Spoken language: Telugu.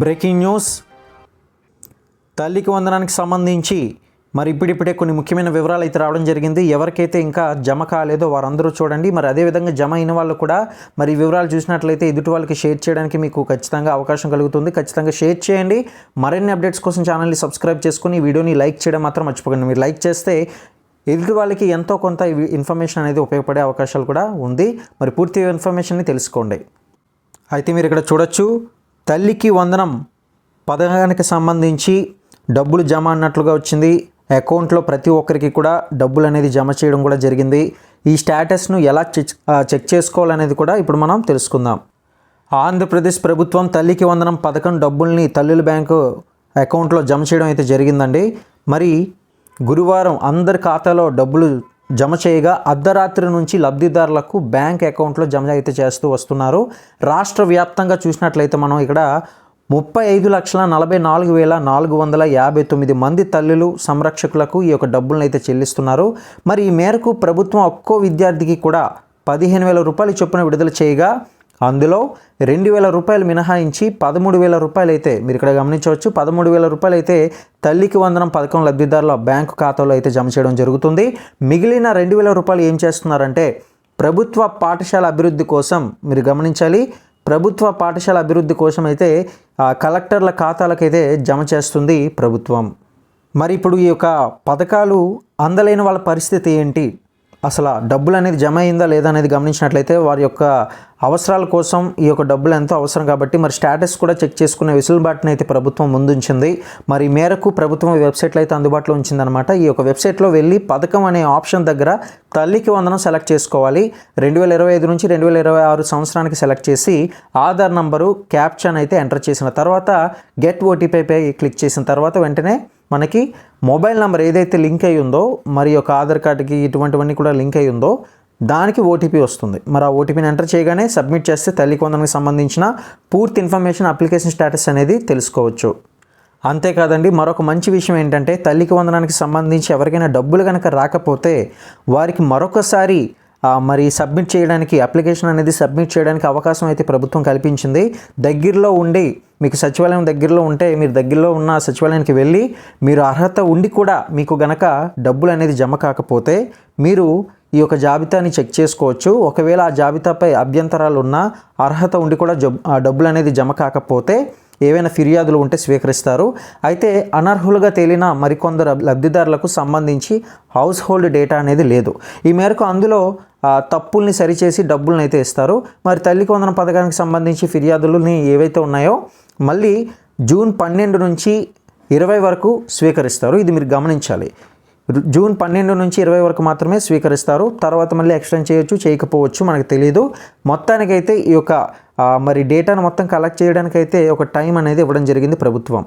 Breaking news. తల్లికి వందనానికి సంబంధించి మరి ఇప్పుడిప్పుడే కొన్ని ముఖ్యమైన వివరాలు అయితే రావడం జరిగింది. ఎవరికైతే ఇంకా జమ కాలేదో వారందరూ చూడండి. మరి అదేవిధంగా జమ అయిన వాళ్ళు కూడా మరి వివరాలు చూసినట్లయితే ఎదుటి వాళ్ళకి షేర్ చేయడానికి మీకు ఖచ్చితంగా అవకాశం కలుగుతుంది. ఖచ్చితంగా షేర్ చేయండి. మరిన్ని అప్డేట్స్ కోసం ఛానల్ని సబ్స్క్రైబ్ చేసుకుని వీడియోని లైక్ చేయడం మాత్రం మర్చిపోకండి. మీరు లైక్ చేస్తే ఎదుటి వాళ్ళకి ఎంతో కొంత ఇన్ఫర్మేషన్ అనేది ఉపయోగపడే అవకాశాలు కూడా ఉంది. మరి పూర్తి ఇన్ఫర్మేషన్ని తెలుసుకోండి. అయితే మీరు ఇక్కడ చూడొచ్చు. తల్లికి వందనం పథకానికి సంబంధించి డబ్బులు జమ అన్నట్లుగా వచ్చింది. అకౌంట్లో ప్రతి ఒక్కరికి కూడా డబ్బులు అనేది జమ చేయడం కూడా జరిగింది. ఈ స్టేటస్ను ఎలా చెక్ చెక్ చేసుకోవాలనేది కూడా ఇప్పుడు మనం తెలుసుకుందాం. ఆంధ్రప్రదేశ్ ప్రభుత్వం తల్లికి వందనం పథకం డబ్బుల్ని తల్లుల బ్యాంకు అకౌంట్లో జమ చేయడం అయితే జరిగిందండి. మరి గురువారం అందరి ఖాతాలో డబ్బులు జమ చేయగా అర్ధరాత్రి నుంచి లబ్ధిదారులకు బ్యాంక్ అకౌంట్లో జమ అయితే చేస్తూ వస్తున్నారు. రాష్ట్ర వ్యాప్తంగా చూసినట్లయితే మనం ఇక్కడ ముప్పై ఐదు లక్షల నలభై నాలుగు వేల నాలుగు వందల యాభై తొమ్మిది మంది తల్లులు సంరక్షకులకు ఈ యొక్క డబ్బులను అయితే చెల్లిస్తున్నారు. మరి ఈ మేరకు ప్రభుత్వం ఒక్కో విద్యార్థికి కూడా పదిహేను వేల రూపాయలు చొప్పున విడుదల చేయగా అందులో రెండు వేల రూపాయలు మినహాయించి పదమూడు వేల రూపాయలు అయితే మీరు ఇక్కడ గమనించవచ్చు. పదమూడు వేల రూపాయలు అయితే తల్లికి వందనం పథకం లబ్ధిదారుల బ్యాంకు ఖాతాలో అయితే జమ చేయడం జరుగుతుంది. మిగిలిన రెండు వేల రూపాయలు ఏం చేస్తున్నారంటే ప్రభుత్వ పాఠశాల అభివృద్ధి కోసం మీరు గమనించాలి. ప్రభుత్వ పాఠశాల అభివృద్ధి కోసం అయితే ఆ, కలెక్టర్ల ఖాతాలకైతే జమ చేస్తుంది ప్రభుత్వం. మరి ఇప్పుడు ఈ యొక్క పథకాలు అందలేని వాళ్ళ పరిస్థితి ఏంటి? అసలు డబ్బులు అనేది జమ అయిందా లేదా అనేది గమనించినట్లయితే వారి యొక్క అవసరాల కోసం ఈ యొక్క డబ్బులు ఎంతో అవసరం కాబట్టి మరి స్టేటస్ కూడా చెక్ చేసుకునే వెసులుబాటును అయితే ప్రభుత్వం ముందుంచింది. మరి మేరకు ప్రభుత్వం వెబ్సైట్లో అయితే అందుబాటులో ఉంచిందనమాట ఈ యొక్క వెబ్సైట్లో వెళ్ళి పథకం అనే ఆప్షన్ దగ్గర తల్లికి వందనం సెలెక్ట్ చేసుకోవాలి. రెండు వేల ఇరవై ఐదు నుంచి రెండు వేల ఇరవై ఆరు సంవత్సరానికి సెలెక్ట్ చేసి ఆధార్ నంబరు క్యాప్షన్ అయితే ఎంటర్ చేసిన తర్వాత గెట్ ఓటీపీపై క్లిక్ చేసిన తర్వాత వెంటనే మనకి మొబైల్ నెంబర్ ఏదైతే లింక్ అయి ఉందో మరి యొక్క ఆధార్ కార్డుకి ఇటువంటివన్నీ కూడా లింక్ అయి ఉందో దానికి ఓటీపీ వస్తుంది. మరి ఆ ఓటీపీని ఎంటర్ చేయగానే సబ్మిట్ చేస్తే తల్లి కొందరికి సంబంధించిన పూర్తి ఇన్ఫర్మేషన్ అప్లికేషన్ స్టేటస్ అనేది తెలుసుకోవచ్చు. అంతేకాదండి మరొక మంచి విషయం ఏంటంటే తల్లికి వందనానికి సంబంధించి ఎవరికైనా డబ్బులు కనుక రాకపోతే వారికి మరొకసారి మరి సబ్మిట్ చేయడానికి అప్లికేషన్ అనేది సబ్మిట్ చేయడానికి అవకాశం అయితే ప్రభుత్వం కల్పించింది. దగ్గరలో ఉండి మీకు సచివాలయం దగ్గరలో ఉంటే మీరు దగ్గరలో ఉన్న సచివాలయానికి వెళ్ళి మీరు అర్హత ఉండి కూడా మీకు గనక డబ్బులు అనేది జమ కాకపోతే మీరు ఈ యొక్క జాబితాని చెక్ చేసుకోవచ్చు. ఒకవేళ ఆ జాబితాపై అభ్యంతరాలు ఉన్నా అర్హత ఉండి కూడా జబ్ డబ్బులు అనేది జమ కాకపోతే ఏవైనా ఫిర్యాదులు ఉంటే స్వీకరిస్తారు. అయితే అనర్హులుగా తేలిన మరికొందరు లబ్ధిదారులకు సంబంధించి హౌస్ హోల్డ్ డేటా అనేది లేదు. ఈ మేరకు అందులో తప్పుల్ని సరిచేసి డబ్బులను అయితే ఇస్తారు. మరి తల్లి కొందన పథకానికి సంబంధించి ఫిర్యాదులని ఏవైతే ఉన్నాయో మళ్ళీ జూన్ పన్నెండు నుంచి ఇరవై వరకు స్వీకరిస్తారు. ఇది మీరు గమనించాలి. జూన్ పన్నెండు నుంచి ఇరవై వరకు మాత్రమే స్వీకరిస్తారు. తర్వాత మళ్ళీ ఎక్స్టెండ్ చేయొచ్చు చేయకపోవచ్చు మనకు తెలియదు మొత్తానికైతే ఈ యొక్క మరి డేటాను మొత్తం కలెక్ట్ చేయడానికైతే ఒక టైం అనేది ఇవ్వడం జరిగింది ప్రభుత్వం.